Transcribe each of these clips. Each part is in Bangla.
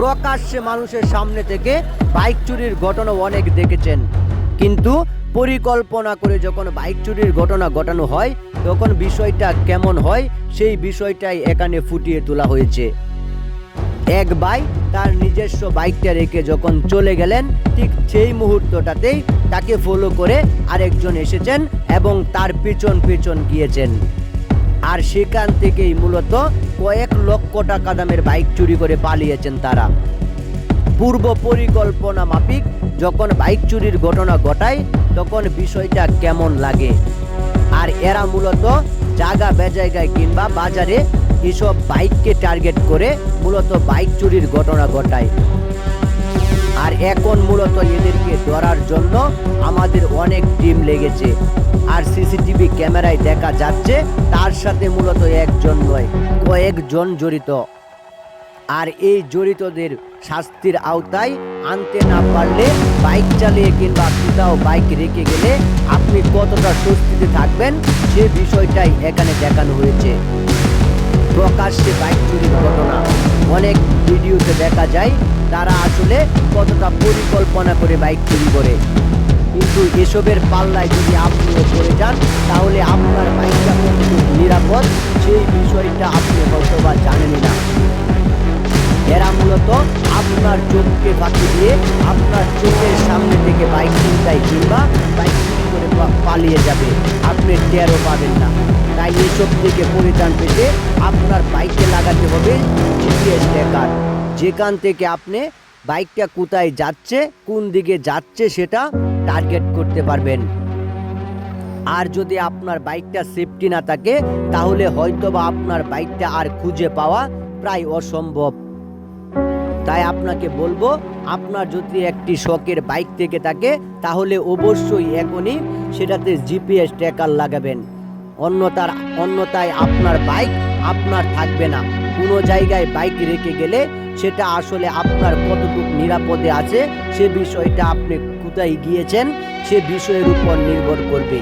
প্রকাশ্যে মানুষের সামনে থেকে বাইক চুরির ঘটনা অনেক দেখেছেন। কিন্তু পরিকল্পনা করে যখন বাইক চুরির ঘটনা ঘটানো হয়, তখন বিষয়টা কেমন হয়, সেই বিষয়টাই এখানে ফুটিয়ে তোলা হয়েছে। এক ভাই তার নিজস্ব বাইকটা রেখে যখন চলে গেলেন, ঠিক সেই মুহূর্তটাতেই তাকে ফলো করে আরেকজন এসেছেন এবং তার পিছন পিছন গিয়েছেন। আর সেখান থেকেই মূলত কয়েক লক্ষ টাকা দামের বাইক চুরি করে পালিয়েছেন তারা। পূর্ব পরিকল্পনা মাফিক, যখন বাইক চুরির ঘটনা ঘটায়, তখন বিষয়টা কেমন লাগে? আর এরা মূলত জায়গা বেজায়গায় কিংবা বাজারে এসব বাইককে টার্গেট করে মূলত বাইক চুরির ঘটনা ঘটায়। এখন মূলত এদেরকে ধরার জন্য আমাদের অনেক টিম লেগেছে। আর সিসিটিভি ক্যামেরায় দেখা যাচ্ছে, তার সাথে মূলত একজন নয়, কয়েকজন জড়িত। আর এই জড়িতদের শাস্তির আওতায় আনতে না পারলে বাইক চালিয়ে কিংবা কোথাও বাইক রেখে গেলে আপনি কতটা স্বস্তিতে থাকবেন, সে বিষয়টাই এখানে দেখানো হয়েছে। প্রকাশ্যে বাইক চুরির ঘটনা। অনেক ভিডিওতে দেখা যায় তারা আসলে কতটা পরিকল্পনা করে বাইক চুরি করে। কিন্তু এসবের পাল্লায় যদি আপনিও পড়ে যান, তাহলে আপনার বাইকটা নিরাপদ সেই বিষয়টা আপনি হয়তো বা জানেনই না। এরা মূলত আপনার চোখকে বাকি দিয়ে আপনার চোখের সামনে থেকে বাইক চিন্তায় কিংবা বাইক চুরি করে পালিয়ে যাবে। আপনি টেরও পাবেন না। তাই এসব থেকে পরিত্রাণ পেতে আপনার বাইকে লাগাতে হবে জিপিএস ট্র্যাকার যেখান থেকে আপনি বাইকটা কোথায় যাচ্ছে, কোন দিকে যাচ্ছে সেটা টার্গেট করতে পারবেন। আর যদি আপনার বাইকটা সেফটি না থাকে, তাহলে হয়তোবা আপনার বাইকটা আর খুঁজে পাওয়া প্রায় অসম্ভব। তাই আপনাকে বলব, আপনার যদি একটি শখের বাইক থেকে থাকে, তাহলে অবশ্যই এখনই সেটাতে জিপিএস ট্র্যাকার লাগাবেন। অন্যতার, অন্যতায় আপনার বাইক আপনার থাকবে না। কোনো জায়গায় বাইক রেখে গেলে সেটা আসলে আপনার কতটুকু নিরাপদে আছে, সে বিষয়টা আপনি কোথায় গিয়েছেন, সে বিষয়ের উপর নির্ভর করবে।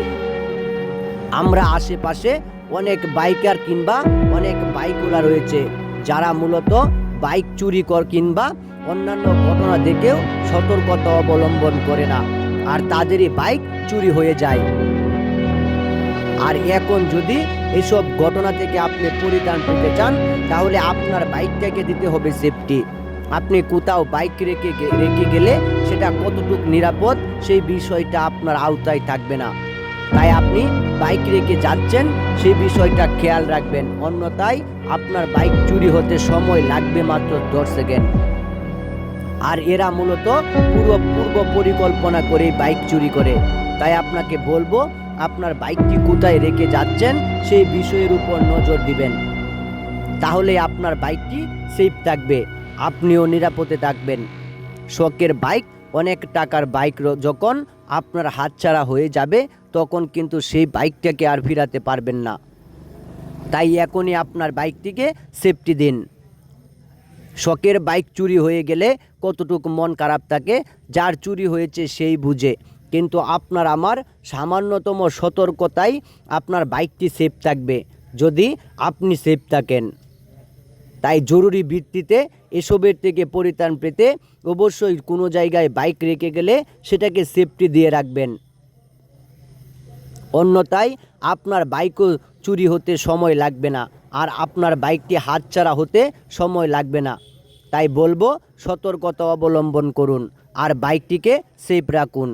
আমরা আশেপাশে অনেক বাইকার কিংবা অনেক বাইকওয়ালা রয়েছে, যারা মূলত বাইক চুরি কর কিংবা অন্যান্য ঘটনা দেখেও সতর্কতা অবলম্বন করে না, আর তাদেরই বাইক চুরি হয়ে যায়। আর এখন যদি এসব ঘটনা থেকে আপনি পরিত্রাণ পেতে চান, তাহলে আপনার বাইকটাকে দিতে হবে সেফটি আপনি কোথাও বাইক রেখে রেখে গেলে সেটা কতটুকু নিরাপদ, সেই বিষয়টা আপনার আওতায় থাকবে না। তাই আপনি বাইক রেখে যাচ্ছেন, সেই বিষয়টা খেয়াল রাখবেন। অন্যথায় আপনার বাইক চুরি হতে সময় লাগবে মাত্র দশ সেকেন্ড। আর এরা মূলত পূর্ব পূর্ব পরিকল্পনা করে বাইক চুরি করে। তাই আপনাকে বলব আপনার বাইকটি কোথায় রেখে যাচ্ছেন সেই বিষয়ের উপর নজর দিবেন। তাহলে আপনার বাইকটি সেফ থাকবে, আপনিও নিরাপদে থাকবেন। শখের বাইক, অনেক টাকার বাইক যখন আপনার হাতছাড়া হয়ে যাবে, তখন কিন্তু সেই বাইকটাকে আর ফিরাতে পারবেন না। তাই এখনই আপনার বাইকটিকে সেফটি দিন। শখের বাইক চুরি হয়ে গেলে কতটুকু মন খারাপ থাকে, যার চুরি হয়েছে সেই বুঝে। কিন্তু আপনার আমার সামান্যতম সতর্কতাই আপনার বাইকটি সেফ থাকবে, যদি আপনি সেফ থাকেন। তাই জরুরি ভিত্তিতে এসবের থেকে পরিত্রাণ পেতে অবশ্যই কোনো জায়গায় বাইক রেখে গেলে সেটাকে সেফটি দিয়ে রাখবেন। অন্যথায় আপনার বাইকও চুরি হতে সময় লাগবে না, আর আপনার বাইকটি হাতছাড়া হতে সময় লাগবে না। তাই বলব, সতর্কতা অবলম্বন করুন, আর বাইকটিকে সেফ রাখুন।